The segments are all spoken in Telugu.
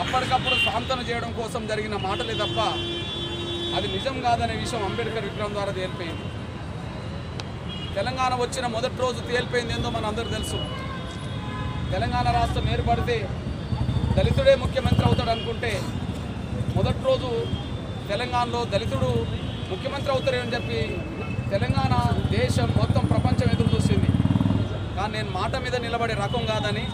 అప్పటికప్పుడు సాంతన చేయడం కోసం జరిగిన మాటలే తప్ప అది నిజం కాదనే విషయం అంబేద్కర్ విగ్రహం ద్వారా తేలిపోయింది. తెలంగాణ వచ్చిన మొదటి రోజు తేలిపోయింది ఏందో మన అందరూ తెలుసు. తెలంగాణ రాష్ట్రం ఏర్పడితే దళితుడే ముఖ్యమంత్రి అవుతాడు అనుకుంటే మొదటి రోజు తెలంగాణలో దళితుడు ముఖ్యమంత్రి అవుతారని చెప్పి తెలంగాణ దేశం మొత్తం ప్రపంచం ఎదురు చూసింది. కానీ నేను మాట మీద నిలబడే రకం కాదని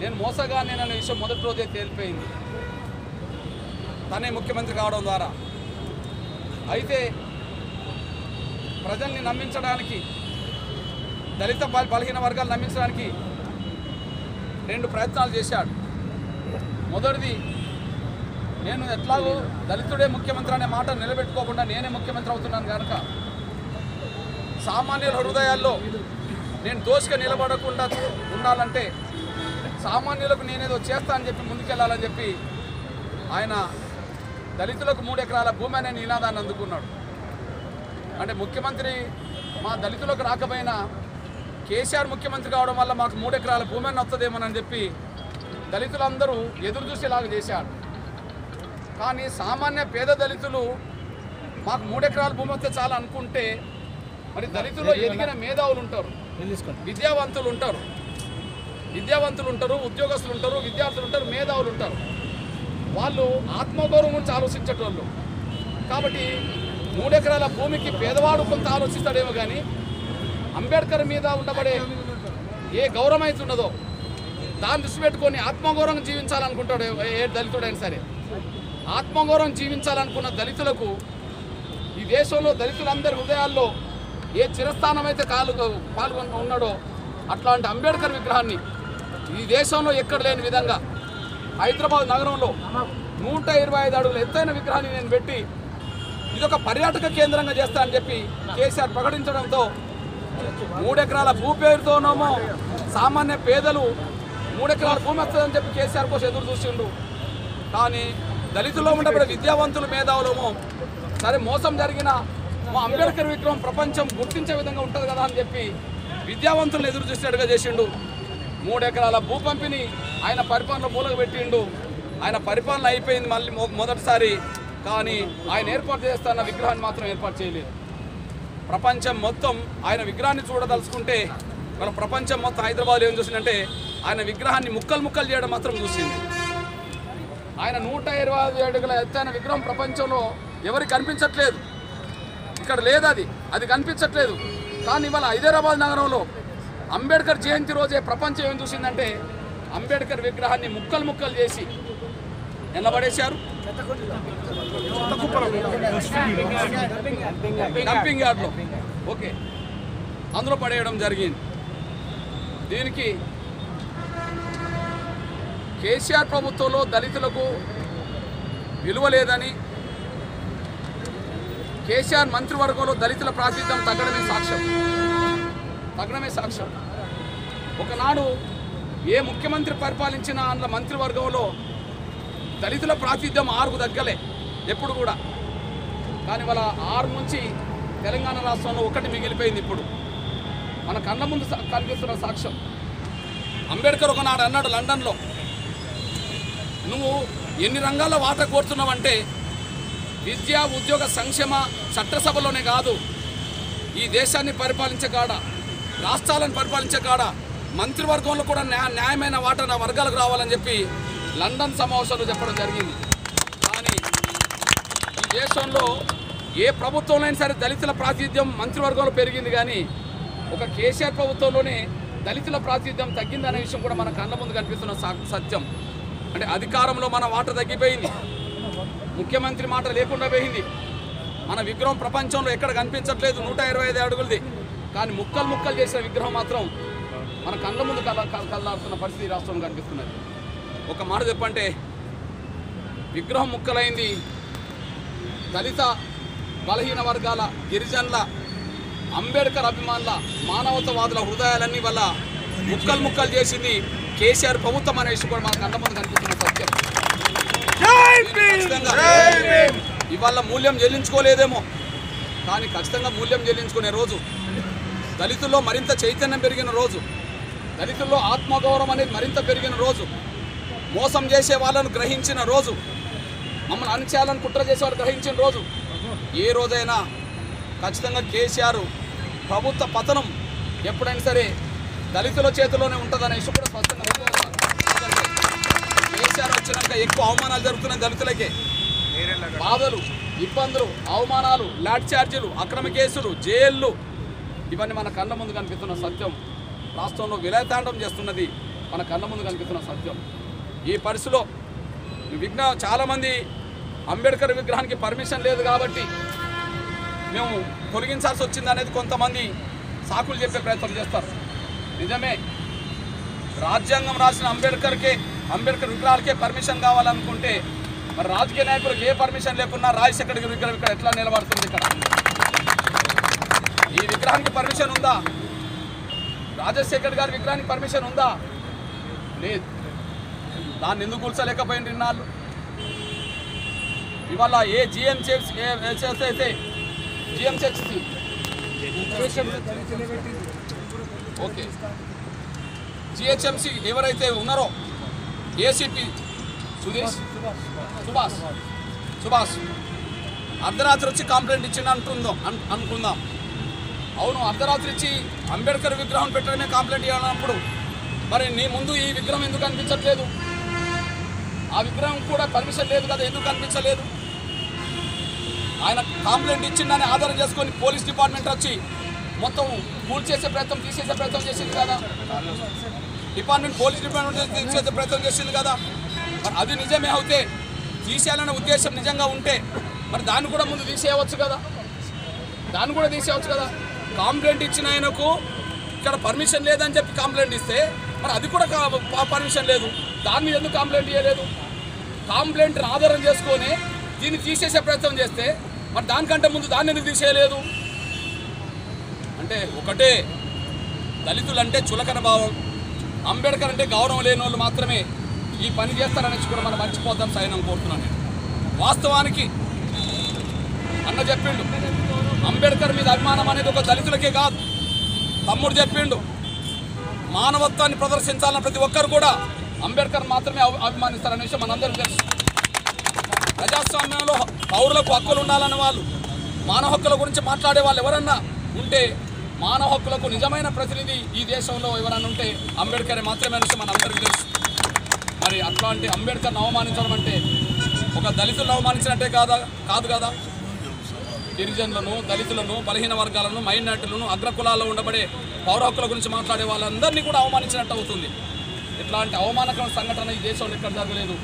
నేను మోసగానే అనే విషయం మొదటి రోజే తేలిపోయింది. తనే ముఖ్యమంత్రి కావడం ద్వారా. అయితే ప్రజల్ని నమ్మించడానికి దళిత బలహీన వర్గాలు నమ్మించడానికి రెండు ప్రయత్నాలు చేశాడు. మొదటిది నేను ఎట్లాగో దళితుడే ముఖ్యమంత్రి అనే మాట నిలబెట్టుకోకుండా నేనే ముఖ్యమంత్రి అవుతున్నాను కనుక సామాన్యుల హృదయాల్లో నేను దోషిగా నిలబడకుండా ఉండాలంటే సామాన్యులకు నేనేదో చేస్తా అని చెప్పి ముందుకెళ్ళాలని చెప్పి ఆయన దళితులకు మూడు ఎకరాల భూమి అనే నినాదాన్ని అందుకున్నాడు. అంటే ముఖ్యమంత్రి మా దళితులకు రాకపోయినా కేసీఆర్ ముఖ్యమంత్రి కావడం వల్ల మాకు మూడు ఎకరాల భూమి అని వస్తుందేమోనని చెప్పి దళితులందరూ ఎదురు చూసేలాగా చేశాడు కానీ సామాన్య పేద దళితులు మాకు మూడు ఎకరాల భూమి వస్తే చాలా అనుకుంటే మరి దళితుల్లో ఎదిగిన మేధావులు ఉంటారు. విద్యావంతులు ఉంటారు. విద్యావంతులు ఉంటారు ఉద్యోగస్తులు ఉంటారు విద్యార్థులు ఉంటారు మేధావులు ఉంటారు. వాళ్ళు ఆత్మగౌరవం గురించి ఆలోచించేటోళ్ళు. కాబట్టి మూడెకరాల భూమికి పేదవాడు కొంత ఆలోచిస్తాడేమో కానీ అంబేద్కర్ మీద ఉండబడే ఏ గౌరవం అయితే ఉన్నదో దాన్ని దృష్టి పెట్టుకొని ఆత్మగౌరవం జీవించాలనుకుంటాడు ఏ- ఏ దళితుడైనా సరే ఆత్మగౌరవం జీవించాలనుకున్న దళితులకు ఈ దేశంలో దళితులందరి హృదయాల్లో ఏ చిరస్థానం అయితే కాలు పాల్గొని ఉన్నాడో అట్లాంటి అంబేద్కర్ విగ్రహాన్ని ఈ దేశంలో ఎక్కడ లేని విధంగా హైదరాబాద్ నగరంలో నూట ఇరవై ఐదు అడుగుల ఎత్తైన విగ్రహాన్ని నేను పెట్టి ఇదొక పర్యాటక కేంద్రంగా చేస్తా అని చెప్పి కేసీఆర్ ప్రకటించడంతో మూడెకరాల భూ పేరుతోనేమో సామాన్య పేదలు మూడెకరాల భూమి వస్తుందని చెప్పి కేసీఆర్ కోసం ఎదురు చూసిండు. కానీ దళితుల్లో ఉండబడే విద్యావంతులు మేధావులమో సరే మోసం జరిగిన మా అంబేద్కర్ విగ్రహం ప్రపంచం గుర్తించే విధంగా ఉంటుంది కదా అని చెప్పి విద్యావంతులను ఎదురు చూసినట్టుగా చేసిండు. మూడు ఎకరాల భూ పంపిణీ ఆయన పరిపాలన మూలకు పెట్టిండు. ఆయన పరిపాలన అయిపోయింది మళ్ళీ మొదటిసారి. కానీ ఆయన ఏర్పాటు చేస్తున్న విగ్రహాన్ని మాత్రం ఏర్పాటు చేయలేదు. ప్రపంచం మొత్తం ఆయన విగ్రహాన్ని చూడదలుచుకుంటే మన ప్రపంచం మొత్తం హైదరాబాద్ ఏం చూసిందంటే ఆయన విగ్రహాన్ని ముక్కలు ముక్కలు చేయడం మాత్రం చూసింది. ఆయన నూట ఇరవై ఐదు అడుగుల ఎత్తైన విగ్రహం ప్రపంచంలో ఎవరికి కనిపించట్లేదు. ఇక్కడ లేదు అది. అది కనిపించట్లేదు. కానీ ఇవాళ హైదరాబాద్ నగరంలో అంబేద్కర్ జయంతి రోజే ప్రపంచం ఏం చూసిందంటే అంబేద్కర్ విగ్రహాన్ని ముక్కలు ముక్కలు చేసి నిలబడేశారు. డంపింగ్ యార్డ్లో. ఓకే. అందులో పడేయడం జరిగింది. దీనికి కేసీఆర్ ప్రభుత్వంలో దళితులకు విలువ లేదని కేసీఆర్ మంత్రివర్గంలో దళితుల ప్రాతినిధ్యం తగ్గడమే సాక్ష్యం. తగ్గడమే సాక్ష్యం. ఒకనాడు ఏ ముఖ్యమంత్రి పరిపాలించిన అందులో మంత్రివర్గంలో దళితుల ప్రాతినిధ్యం ఆరుకు తగ్గలే ఎప్పుడు కూడా. కానీ వాళ్ళ ఆరు నుంచి తెలంగాణ రాష్ట్రంలో ఒకటి మిగిలిపోయింది ఇప్పుడు. మన కళ్ళ ముందు కనిపిస్తున్న సాక్ష్యం. అంబేద్కర్ ఒకనాడు అన్నాడు లండన్లో నువ్వు ఎన్ని రంగాల్లో వాటా కోరుతున్నావంటే విద్య ఉద్యోగ సంక్షేమ చట్టసభలోనే కాదు ఈ దేశాన్ని పరిపాలించే కాడ రాష్ట్రాలను పరిపాలించే కాడ మంత్రివర్గంలో కూడా న్యా- న్యాయమైన వాటా నా వర్గాలకు రావాలని చెప్పి లండన్ సమావేశంలో చెప్పడం జరిగింది. కానీ ఈ దేశంలో ఏ ప్రభుత్వంలో అయినా సరే దళితుల ప్రాతినిధ్యం మంత్రివర్గంలో పెరిగింది కానీ ఒక కేసీఆర్ ప్రభుత్వంలోనే దళితుల ప్రాతినిధ్యం తగ్గిందనే విషయం కూడా మన కళ్ళ ముందు కనిపిస్తున్న సత్యం. అంటే అధికారంలో మన వాట తగ్గిపోయింది. ముఖ్యమంత్రి మాట లేకుండా పోయింది. మన విగ్రహం ప్రపంచంలో ఎక్కడ కనిపించట్లేదు. నూట ఇరవై ఐదు అడుగులది. కానీ ముక్కలు ముక్కలు చేసిన విగ్రహం మాత్రం మన కళ్ళ ముందు కళ్ళ కళ్ళ- కళ్ళాడుతున్న పరిస్థితి రాష్ట్రంలో కనిపిస్తున్నది. ఒక మాట చెప్పంటే విగ్రహం ముక్కలైంది దళిత బలహీన వర్గాల గిరిజనుల అంబేద్కర్ అభిమానుల మానవతావాదుల హృదయాలన్నీ వల్ల ముక్కలు ముక్కలు చేసింది కేసీఆర్ ప్రభుత్వం అనే విషయం కూడా మనకు అంతమంది కనిపిస్తున్న సత్యం. ఇవాళ మూల్యం చెల్లించుకోలేదేమో. కానీ ఖచ్చితంగా మూల్యం చెల్లించుకునే రోజు దళితుల్లో మరింత చైతన్యం పెరిగిన రోజు దళితుల్లో ఆత్మగౌరవం అనేది మరింత పెరిగిన రోజు మోసం చేసే వాళ్ళను గ్రహించిన రోజు మమ్మల్ని అణచేయాలని కుట్ర చేసే వాళ్ళు గ్రహించిన రోజు ఏ రోజైనా ఖచ్చితంగా కేసీఆర్ ప్రభుత్వ పతనం ఎప్పుడైనా సరే దళితుల చేతిలోనే ఉంటుందనే విషయం కూడా స్పష్టంగా కేసీఆర్ వచ్చినాక ఎక్కువ అవమానాలు జరుగుతున్నాయి దళితులకే. బాధలు ఇబ్బందులు అవమానాలు లాట్ ఛార్జీలు అక్రమ కేసులు జైళ్ళు ఇవన్నీ మన కళ్ళ ముందు కనిపిస్తున్న సత్యం. రాష్ట్రంలో విలయతాండం చేస్తున్నది మన కళ్ళ ముందు కనిపిస్తున్న సత్యం. ఈ పరిస్థితిలో విఘ్న చాలామంది అంబేద్కర్ విగ్రహానికి పర్మిషన్ లేదు కాబట్టి మేము తొలగించాల్సి వచ్చింది అనేది కొంతమంది సాకులు చెప్పే ప్రయత్నం చేస్తారు. నిజమే. రాజ్యాంగం రాసిన అంబేద్కర్కే అంబేద్కర్ విగ్రహాలకే పర్మిషన్ కావాలనుకుంటే మరి రాజకీయ నాయకులకు ఏ పర్మిషన్ లేకున్నా రాజశేఖర్ విగ్రహం ఇక్కడ ఎట్లా నిలబడుతుంది ఇక్కడ? ఈ విగ్రహానికి పర్మిషన్ ఉందా? రాజశేఖర్ గారి విగ్రహానికి పర్మిషన్ ఉందా? లేదు. దాన్ని ఎందుకు కూల్చలేకపోయింది ఇన్నాళ్ళు? ఇవాళ ఏ జిఎంసీ అయితే చేసి ఓకే. జిహెచ్ఎంసి ఎవరైతే ఉన్నారో ఏసీపీ సుధీష్ సుభాష్ సుభాష్ అర్ధరాత్రి వచ్చి కంప్లైంట్ ఇచ్చింది అంటుందో అనుకుందాం. అవును అర్ధరాత్రి ఇచ్చి అంబేద్కర్ విగ్రహం పెట్టడమే కంప్లైంట్ చేయాలన్నప్పుడు మరి నీ ముందు ఈ విగ్రహం ఎందుకు అనిపించట్లేదు? ఆ విగ్రహం కూడా పర్మిషన్ లేదు కదా ఎందుకు అనిపించలేదు? ఆయన కంప్లైంట్ ఇచ్చిందని ఆధారం చేసుకొని పోలీస్ డిపార్ట్మెంట్ వచ్చి మొత్తం కూల్ చేసే ప్రయత్నం తీసేసే ప్రయత్నం చేసింది కదా. డిపార్ట్మెంట్ పోలీస్ డిపార్ట్మెంట్ తీసేసే ప్రయత్నం చేసింది కదా. మరి అది నిజమే అవుతే తీసేయాలనే ఉద్దేశం నిజంగా ఉంటే మరి దాన్ని కూడా ముందు తీసేయవచ్చు కదా. దాన్ని కూడా తీసేయవచ్చు కదా. కాంప్లైంట్ ఇచ్చిన ఆయనకు ఇక్కడ పర్మిషన్ లేదని చెప్పి కంప్లైంట్ ఇస్తే మరి అది కూడా పర్మిషన్ లేదు. దాని మీద ఎందుకు కంప్లైంట్ ఇవ్వలేదు కాంప్లైంట్ని ఆధారం చేసుకొని దీన్ని తీసేసే ప్రయత్నం చేస్తే మరి దానికంటే ముందు దాన్ని ఎందుకు తీసేయలేదు? అంటే ఒకటే దళితులు అంటే చులకన భావం. అంబేద్కర్ అంటే గౌరవం లేని వాళ్ళు మాత్రమే ఈ పని చేస్తారనేసి కూడా మనం మర్చిపోద్దాం సైనం కోరుతున్నాను నేను. వాస్తవానికి అన్న చెప్పిండు. అంబేద్కర్ మీద అభిమానం అనేది ఒక దళితులకే కాదు. తమ్ముడు చెప్పిండు. మానవత్వాన్ని ప్రదర్శించాలన్న ప్రతి ఒక్కరు కూడా అంబేద్కర్ మాత్రమే అభిమానిస్తారనే విషయం మనందరికీ తెలుసు. ప్రజాస్వామ్యంలో పౌరులకు హక్కులు ఉండాలన్న వాళ్ళు మానవ హక్కుల గురించి మాట్లాడే వాళ్ళు ఎవరన్నా ఉంటే మానవ హక్కులకు నిజమైన ప్రతినిధి ఈ దేశంలో ఎవరన్నా ఉంటే అంబేద్కర్ మాత్రమే అనేసి మన అందరికీ తెలుసు. మరి అట్లాంటి అంబేద్కర్ని అవమానించడం అంటే ఒక దళితులను అవమానించినట్టే కాదా? కాదు కదా? గిరిజనులను దళితులను బలహీన వర్గాలను మైనార్టీలను అగ్రకులాల్లో ఉండబడే పౌర హక్కుల గురించి మాట్లాడే వాళ్ళందరినీ కూడా అవమానించినట్టు అవుతుంది. ఇట్లాంటి అవమానకరమైన సంఘటన ఈ దేశంలో ఎక్కడ జరగలేదు.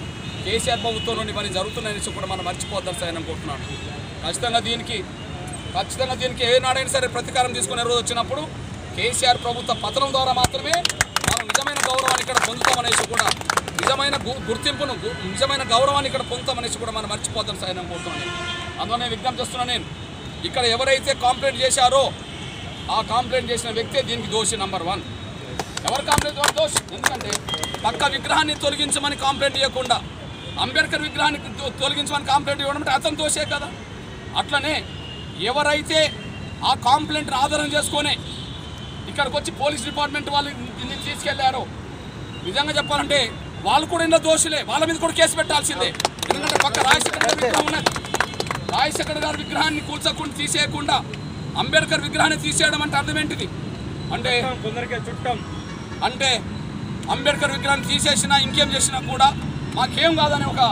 కేసీఆర్ ప్రభుత్వంలో పని జరుగుతున్నాయని కూడా మనం మర్చిపోద్దాం సార్ అనుకుంటున్నాను ఖచ్చితంగా దీనికి ఖచ్చితంగా దీనికి ఏనాడైనా సరే ప్రతీకారం తీసుకునే రోజు వచ్చినప్పుడు కేసీఆర్ ప్రభుత్వ పతనం ద్వారా మాత్రమే మనం నిజమైన గౌరవాన్ని ఇక్కడ పొందుతామనేసి కూడా నిజమైన గుర్తింపును నిజమైన గౌరవాన్ని ఇక్కడ పొందుతామనేసి కూడా మనం మర్చిపోతాం సార్ అనుకుంటున్నాను అందువల్ల విజ్ఞప్తి చేస్తున్నాను నేను ఇక్కడ ఎవరైతే కాంప్లైంట్ చేశారో ఆ కాంప్లైంట్ చేసిన వ్యక్తే దీనికి దోషి నంబర్ వన్ ఎవరు కాంప్లైంట్ వాడు దోషి. ఎందుకంటే పక్క విగ్రహాన్ని తొలగించమని కాంప్లైంట్ ఇవ్వకుండా అంబేద్కర్ విగ్రహాన్ని తొలగించమని కాంప్లైంట్ ఇవ్వడం అంటే అతను దోషే కదా. అట్లనే ఎవరైతే ఆ కాంప్లైంట్ ఆధారం చేసుకొని ఇక్కడికి వచ్చి పోలీస్ డిపార్ట్మెంట్ వాళ్ళు దీన్ని తీసుకెళ్ళారో నిజంగా చెప్పాలంటే వాళ్ళు కూడా ఇందులో దోషులే. వాళ్ళ మీద కూడా కేసు పెట్టాల్సిందే. ఎందుకంటే పక్క రాజశేఖర ఉన్నది. రాజశేఖర్ గారి విగ్రహాన్ని కూల్చకుండా తీసేయకుండా అంబేద్కర్ విగ్రహాన్ని తీసేయడం అంటే అర్థం ఏంటిది? అంటే కొందరికి చుట్టం. అంటే అంబేద్కర్ విగ్రహాన్ని తీసేసినా ఇంకేం చేసినా కూడా మాకేం కాదనే ఒక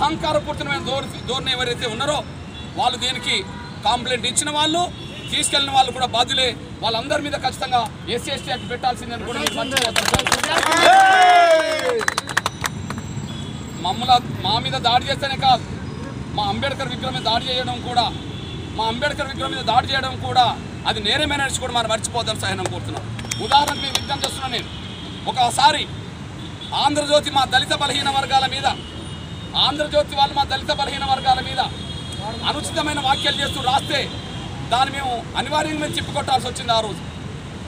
అహంకారపూర్తమైన ధోరణి ధోరణి ఎవరైతే ఉన్నారో వాళ్ళు దీనికి కాంప్లైంట్ ఇచ్చిన వాళ్ళు తీసుకెళ్ళిన వాళ్ళు కూడా బాధ్యులే. వాళ్ళందరి మీద ఖచ్చితంగా ఎస్సీ ఎస్టీ యాక్ట్ పెట్టాల్సిందని కూడా. మమ్మల్ని మా మీద దాడి చేస్తేనే కాదు. మా అంబేద్కర్ విగ్రహం మీద దాడి చేయడం కూడా మా అంబేద్కర్ విగ్రహం మీద దాడి చేయడం కూడా అది నేరమేనర్స్ కూడా మనం మర్చిపోదాం సహనం కోరుతున్నాం. ఉదాహరణకు నేను విజ్ఞప్తి చేస్తున్నాను నేను. ఒకసారి ఆంధ్రజ్యోతి మా దళిత బలహీన వర్గాల మీద ఆంధ్రజ్యోతి వాళ్ళు మా దళిత బలహీన వర్గాల మీద అనుచితమైన వ్యాఖ్యలు చేస్తూ రాస్తే దాన్ని మేము అనివార్యంగా మేము తిప్పికొట్టాల్సి వచ్చింది ఆ రోజు.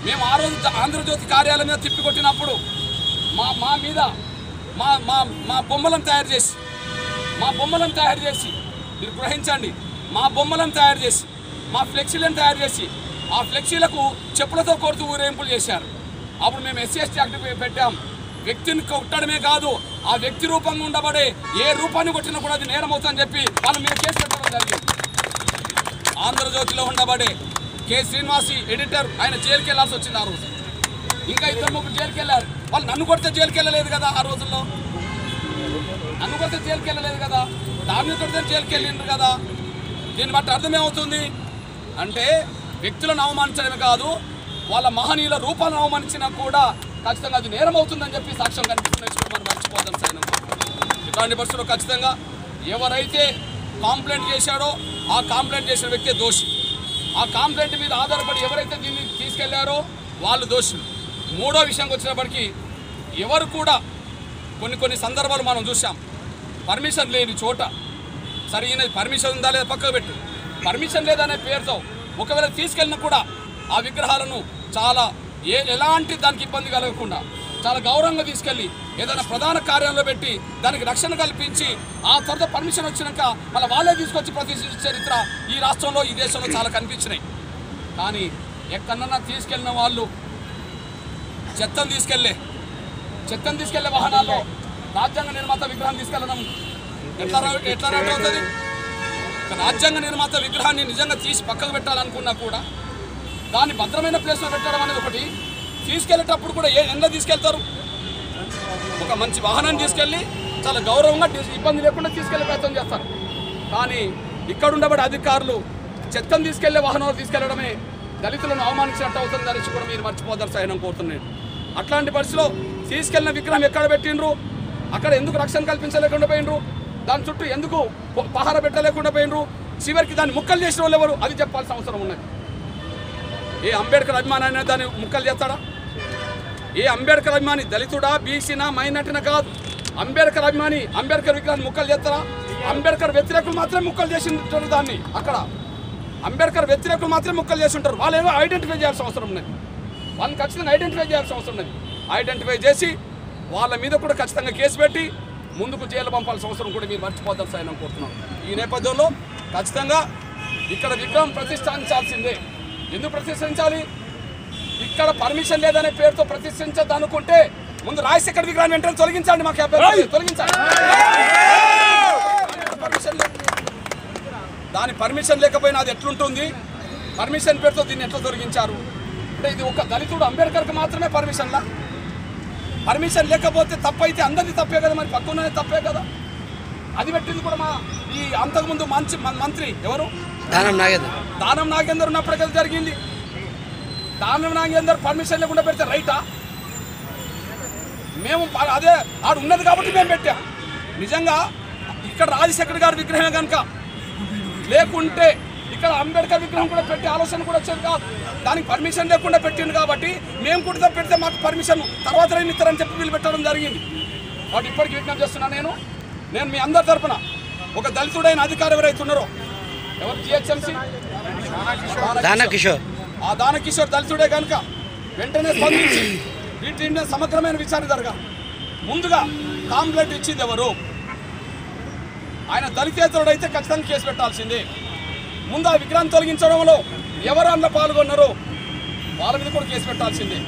మేము ఆ రోజు ఆంధ్రజ్యోతి కార్యాలయం మీద తిప్పికొట్టినప్పుడు మా మా మీద మా మా మా బొమ్మలను తయారు చేసి మా బొమ్మలను తయారు చేసి మీరు గ్రహించండి. మా బొమ్మలను తయారు చేసి మా ఫ్లెక్సీలను తయారు చేసి ఆ ఫ్లెక్సీలకు చెప్పులతో కొడుతూ ఊరేంపులు చేశారు. అప్పుడు మేము ఎస్సీ ఎస్టీ యాక్ట్ పెట్టాం. వ్యక్తిని కొట్టడమే కాదు ఆ వ్యక్తి రూపంగా ఉండబడే ఏ రూపాన్ని కొట్టినా కూడా అది నేరం అవుతుందని చెప్పి వాళ్ళు మీరు కేసు పెట్టడం జరిగింది. ఆంధ్రజ్యోతిలో ఉండబడే కె శ్రీనివాసి ఎడిటర్ ఆయన జైలుకి వెళ్ళాల్సి వచ్చింది ఆ రోజు. ఇంకా ఇద్దరు ముగ్గురు జైలుకి వెళ్ళారు. వాళ్ళు నన్ను కొడితే జైలుకి వెళ్ళలేదు కదా ఆ రోజుల్లో. నన్ను జైలుకి వెళ్ళలేదు కదా. దాన్ని కొడితే జైలుకి వెళ్ళిండ్రు కదా. దీన్ని బట్టి అర్థమేమవుతుంది? అంటే వ్యక్తులను అవమానించడమే కాదు వాళ్ళ మహనీయుల రూపాలను అవమానించినా కూడా ఖచ్చితంగా అది నేరం అవుతుందని చెప్పి సాక్ష్యం కనిపిస్తున్న మనం మర్చిపోదాం సైనం. ఇట్లాంటి పరిస్థితుల్లో ఖచ్చితంగా ఎవరైతే కాంప్లైంట్ చేశాడో ఆ కాంప్లైంట్ చేసిన వ్యక్తే దోషి. ఆ కాంప్లైంట్ మీద ఆధారపడి ఎవరైతే దీన్ని తీసుకెళ్ళారో వాళ్ళు దోషులు. మూడో విషయంకి వచ్చినప్పటికీ ఎవరు కూడా కొన్ని కొన్ని సందర్భాలు మనం చూసాం పర్మిషన్ లేని చోట. సరే ఈయన పర్మిషన్ ఉందా లేదా పక్కకు పెట్టు. పర్మిషన్ లేదనే పేరుతో ఒకవేళ తీసుకెళ్ళినా కూడా ఆ విగ్రహాలను చాలా ఏ ఎలాంటి దానికి ఇబ్బంది కలగకుండా చాలా గౌరవంగా తీసుకెళ్ళి ఏదైనా ప్రధాన కార్యాలయంలో పెట్టి దానికి రక్షణ కల్పించి ఆ తర్వాత పర్మిషన్ వచ్చినాక మళ్ళీ వాళ్ళే తీసుకొచ్చి ప్రతి చరిత్ర ఈ రాష్ట్రంలో ఈ దేశంలో చాలా కనిపించినాయి. కానీ ఎక్కడన్నా తీసుకెళ్ళిన వాళ్ళు చెత్తను తీసుకెళ్ళే చెత్తను తీసుకెళ్ళే వాహనాల్లో రాజ్యాంగ నిర్మాత విగ్రహం తీసుకెళ్ళడం ఎట్లా రా- ఎట్లా రైట్ అవుతుంది? రాజ్యాంగ నిర్మాత విగ్రహాన్ని నిజంగా తీసి పక్కకు పెట్టాలనుకున్నా కూడా దాన్ని భద్రమైన ప్లేస్లో పెట్టడం అనేది ఒకటి. తీసుకెళ్ళేటప్పుడు కూడా ఏ ఎండ తీసుకెళ్తారు? ఒక మంచి వాహనాన్ని తీసుకెళ్ళి చాలా గౌరవంగా ఇబ్బంది లేకుండా తీసుకెళ్ళే ప్రయత్నం చేస్తారు. కానీ ఇక్కడ ఉండబడే అధికారులు చెత్తను తీసుకెళ్ళే వాహనాలు తీసుకెళ్ళడమే దళితులను అవమానించినట్టు అవుతుంది అనేసి కూడా మీరు మర్చిపోతారు సహనం కోరుతున్నాను. అట్లాంటి పరిస్థితిలో తీసుకెళ్ళిన విగ్రహం ఎక్కడ పెట్టిండ్రు? అక్కడ ఎందుకు రక్షణ కల్పించలేకుండా పోయినరు దాని చుట్టూ ఎందుకు పహార పెట్టలేకుండా పోయినరు చివరికి దాన్ని ముక్కలు చేసిన వాళ్ళు ఎవరు? అది చెప్పాల్సిన అవసరం ఉన్నది. ఏ అంబేద్కర్ అభిమానాన్ని దాన్ని ముక్కలు చేస్తాడా? ఏ అంబేద్కర్ అభిమాని దళితుడా బీసీనా మైనార్టీనా కాదు. అంబేద్కర్ అభిమాని అంబేద్కర్ విగ్రహాన్ని ముక్కలు చేస్తారా? అంబేద్కర్ వ్యతిరేకులు మాత్రమే ముక్కలు చేసి ఉంటారు దాన్ని అక్కడ. అంబేద్కర్ వ్యతిరేకులు మాత్రమే ముక్కలు చేసి ఉంటారు వాళ్ళు ఏమో ఐడెంటిఫై చేయాల్సిన అవసరం ఉన్నది. వాళ్ళని ఖచ్చితంగా ఐడెంటిఫై చేయాల్సిన అవసరం ఉన్నది. ఐడెంటిఫై చేసి వాళ్ళ మీద కూడా ఖచ్చితంగా కేసు పెట్టి ముందుకు జైలు పంపాల్సిన అవసరం కూడా మీరు మర్చిపోతారు సార్ నేను కోరుతున్నాను ఈ నేపథ్యంలో ఖచ్చితంగా ఇక్కడ విగ్రహం ప్రతిష్ఠించాల్సిందే. ఎందుకు ప్రతిష్ఠించాలి? ఇక్కడ పర్మిషన్ లేదనే పేరుతో ప్రతిష్ఠించదనుకుంటే ముందు రాజశేఖర్ విగ్రహాన్ని వెంటనే తొలగించండి మాకు. తొలగించండి. పర్మిషన్. దాని పర్మిషన్ లేకపోయినా అది ఎట్లుంటుంది? పర్మిషన్ పేరుతో దీన్ని ఎట్లా తొలగించారు? అంటే ఇది ఒక దళితుడు అంబేద్కర్కి మాత్రమే పర్మిషన్లా? పర్మిషన్ లేకపోతే తప్పైతే అందరిది తప్పే కదా మరి? పక్కనే తప్పే కదా? అది పెట్టింది కూడా మా ఈ అంతకుముందు మంచి మంత్రి ఎవరు? దానం నాగేంద్ర. దానం నాగేందర్ ఉన్నప్పుడు కదా జరిగింది. దానం నాగేందర్ పర్మిషన్ లేకుండా పెడితే రైటా? మేము అదే ఆడు ఉన్నది కాబట్టి మేము పెట్టాం. నిజంగా ఇక్కడ రాజశేఖర్ గారి విగ్రహమే కనుక లేకుంటే ఇక్కడ అంబేద్కర్ విగ్రహం కూడా పెట్టే ఆలోచన కూడా వచ్చేది కాదు. దానికి పర్మిషన్ లేకుండా పెట్టింది కాబట్టి మేము కూడా పెడితే మాకు పర్మిషన్ తర్వాత రైన్ ఇస్తారని చెప్పి వీళ్ళు పెట్టడం జరిగింది. వాటి ఇప్పటికీ విజ్ఞప్తి చేస్తున్నాను నేను. నేను మీ అందరి తరపున ఒక దళితుడైన అధికారి ఎవరైతే ఉన్నారో ఎవరు? జిహెచ్ఎంసీ? దాన కిషోర్ ఆ దానకిషోర్ దళితుడే కనుక వెంటనే స్పందించి వీటి సమగ్రమైన విచారణ జరగాలి. ముందుగా కాంప్లైంట్ ఇచ్చింది ఎవరు? ఆయన దళితేతరుడు అయితే ఖచ్చితంగా కేసు పెట్టాల్సిందే. ముందు ఆ విగ్రహం తొలగించడంలో ఎవరు అందులో పాల్గొన్నారో వాళ్ళ మీద కూడా కేసు పెట్టాల్సిందే.